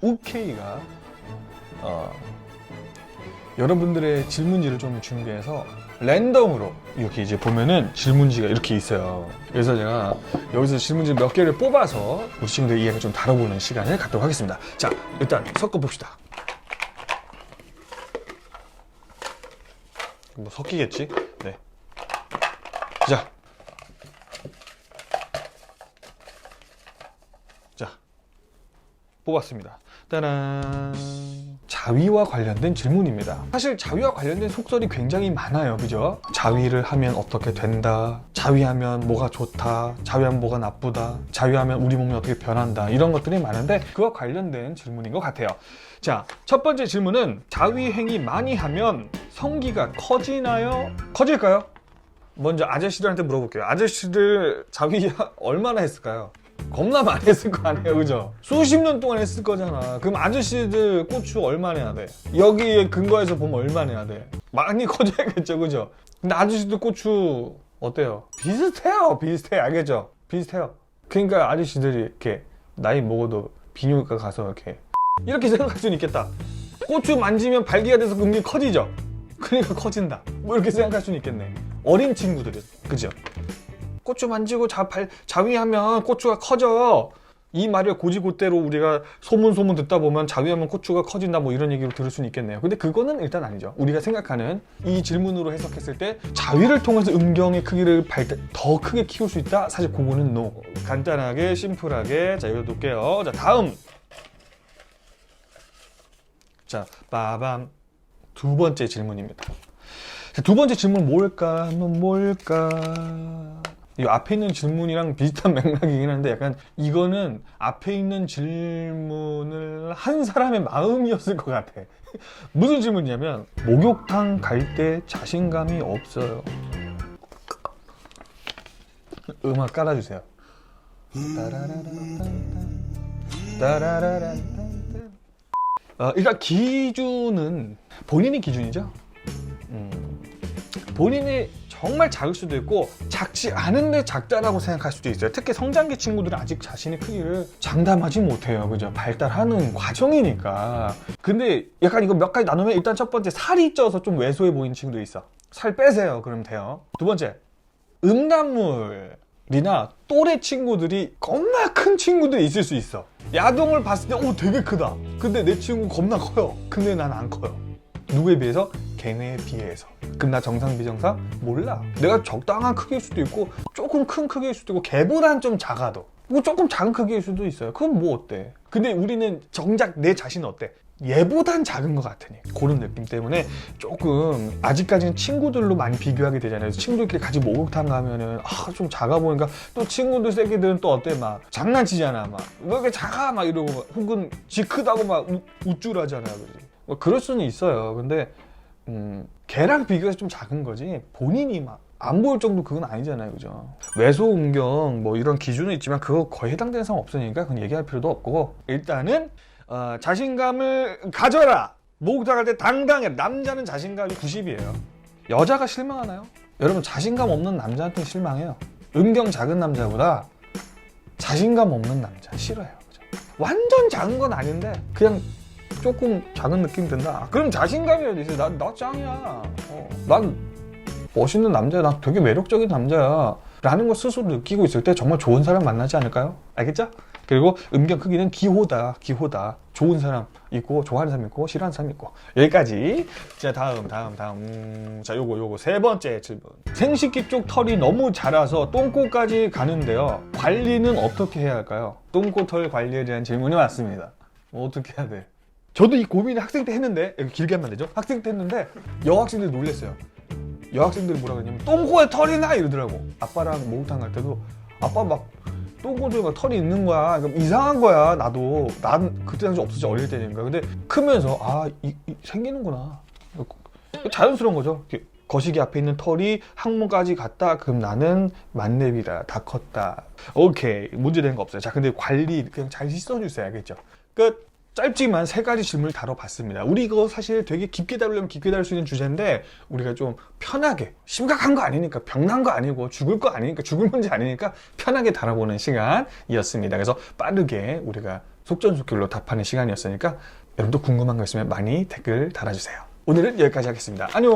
우케이가 어, 여러분들의 질문지를 좀 준비해서 랜덤으로 이렇게 이제 보면은 질문지가 이렇게 있어요. 그래서 제가 여기서 질문지 몇 개를 뽑아서 우리 친구들 이야기 좀 다뤄보는 시간을 갖도록 하겠습니다. 자, 일단 섞어 봅시다. 뭐 섞이겠지? 네. 자. 자. 뽑았습니다. 따란. 자위와 관련된 질문입니다. 사실 자위와 관련된 속설이 굉장히 많아요. 그죠? 자위를 하면 어떻게 된다. 자위하면 뭐가 좋다. 자위하면 뭐가 나쁘다. 자위하면 우리 몸이 어떻게 변한다. 이런 것들이 많은데 그와 관련된 질문인 것 같아요. 자, 첫 번째 질문은 자위 행위 많이 하면 성기가 커지나요? 커질까요? 먼저 아저씨들한테 물어볼게요. 아저씨들 자위 얼마나 했을까요? 겁나 많이 했을 거 아니에요, 그죠? 수십 년 동안 했을 거잖아. 그럼 아저씨들 고추 얼마나 해야 돼? 여기에 근거해서 보면 얼마나 해야 돼? 많이 커져야겠죠, 그죠? 근데 아저씨들 고추 어때요? 비슷해요, 비슷해, 알겠죠? 비슷해요. 그러니까 아저씨들이 이렇게 나이 먹어도 비뇨기과 가서 이렇게 이렇게 생각할 수는 있겠다. 고추 만지면 발기가 돼서 금리 커지죠? 그러니까 커진다. 뭐 이렇게 생각할 수는 있겠네. 어린 친구들이, 그죠? 고추 만지고 자, 발, 자위하면 고추가 커져. 이 말을 고지고대로 우리가 소문소문 듣다 보면 자위하면 고추가 커진다 뭐 이런 얘기로 들을 수는 있겠네요. 근데 그거는 일단 아니죠. 우리가 생각하는 이 질문으로 해석했을 때 자위를 통해서 음경의 크기를 더 크게 키울 수 있다? 사실 그거는 no. 간단하게 심플하게 자 이거 놓을게요. 자 다음 자 빠밤 두 번째 질문입니다. 자, 두 번째 질문 뭘까 하면 뭘까 이 앞에 있는 질문이랑 비슷한 맥락이긴 한데 약간 이거는 앞에 있는 질문을 한 사람의 마음이었을 것 같아. 무슨 질문이냐면 목욕탕 갈 때 자신감이 없어요. 음악 깔아주세요. 어, 일단 기준은 본인이 기준이죠. 음, 본인이 정말 작을 수도 있고 작지 않은데 작다라고 생각할 수도 있어요. 특히 성장기 친구들은 아직 자신의 크기를 장담하지 못해요. 그죠? 발달하는 과정이니까. 근데 약간 이거 몇 가지 나누면 일단 첫 번째 살이 쪄서 좀 왜소해 보이는 친구도 있어. 살 빼세요. 그러면 돼요. 두 번째 음란물이나 또래 친구들이 겁나 큰 친구들이 있을 수 있어. 야동을 봤을 때, 오, 되게 크다. 근데 내 친구 겁나 커요. 근데 난 안 커요. 누구에 비해서? 걔네에 비해서. 그럼 나 정상 비정상? 몰라. 내가 적당한 크기일 수도 있고 조금 큰 크기일 수도 있고 걔보단 좀 작아도 뭐 조금 작은 크기일 수도 있어요. 그럼 뭐 어때? 근데 우리는 정작 내 자신은 어때? 얘보단 작은 것 같으니 그런 느낌 때문에 조금 아직까지는 친구들로 많이 비교하게 되잖아요. 친구들끼리 같이 목욕탕 가면은 아 좀 작아 보니까 또 친구들 새끼들은 또 어때 막 장난치잖아 막 왜 이렇게 작아 막 이러고 막 혹은 지 크다고 막 우- 우쭐하잖아요. 그지? 뭐 그럴 수는 있어요. 근데 음, 걔랑 비교해서 좀 작은 거지 본인이 막 안 보일 정도 그건 아니잖아요, 그죠? 외소 음경 뭐 이런 기준은 있지만 그거 거의 해당되는 상황 없으니까 그건 얘기할 필요도 없고 일단은 어, 자신감을 가져라. 목욕탕 갈때 당당해. 남자는 자신감이 90이에요. 여자가 실망하나요? 여러분 자신감 없는 남자한테 실망해요. 음경 작은 남자보다 자신감 없는 남자 싫어요. 그죠? 완전 작은 건 아닌데 그냥 조금 작은 느낌 든다. 그럼 자신감이 어디 있어? 나, 나 짱이야. 어, 난 멋있는 남자야. 나 되게 매력적인 남자야. 라는 걸 스스로 느끼고 있을 때 정말 좋은 사람 만나지 않을까요? 알겠죠? 그리고 음경 크기는 기호다, 기호다. 좋은 사람 있고, 좋아하는 사람 있고, 싫어하는 사람 있고. 여기까지. 자, 다음, 다음, 다음. 음, 자, 요거, 요거. 세 번째 질문. 생식기 쪽 털이 너무 자라서 똥꼬까지 가는데요. 관리는 어떻게 해야 할까요? 똥꼬 털 관리에 대한 질문이 왔습니다. 뭐 어떻게 해야 돼? 저도 이 고민을 학생 때 했는데, 길게 하면 안 되죠? 학생 때 했는데, 여학생들이 놀랬어요. 여학생들이 뭐라 그러냐면 똥꼬에 털이 나! 이러더라고. 아빠랑 목욕탕 갈 때도 아빠 막 똥꼬에 막 털이 있는 거야. 그러니까 이상한 거야 나도. 난 그때 당시 없었지 어릴 때니까. 근데 크면서 아 이, 이, 생기는구나. 자연스러운 거죠. 거시기 앞에 있는 털이 항문까지 갔다 그럼 나는 만렙이다. 다 컸다. 오케이. 문제되는 거 없어요. 자 근데 관리 그냥 잘 씻어주세요. 알겠죠? 끝 짧지만 세 가지 질문을 다뤄봤습니다. 우리 이거 사실 되게 깊게 다루려면 깊게 다룰 수 있는 주제인데 우리가 좀 편하게 심각한 거 아니니까 병난 거 아니고 죽을 거 아니니까 죽을 문제 아니니까 편하게 다뤄보는 시간이었습니다. 그래서 빠르게 우리가 속전속결로 답하는 시간이었으니까 여러분도 궁금한 거 있으면 많이 댓글 달아주세요. 오늘은 여기까지 하겠습니다. 안녕.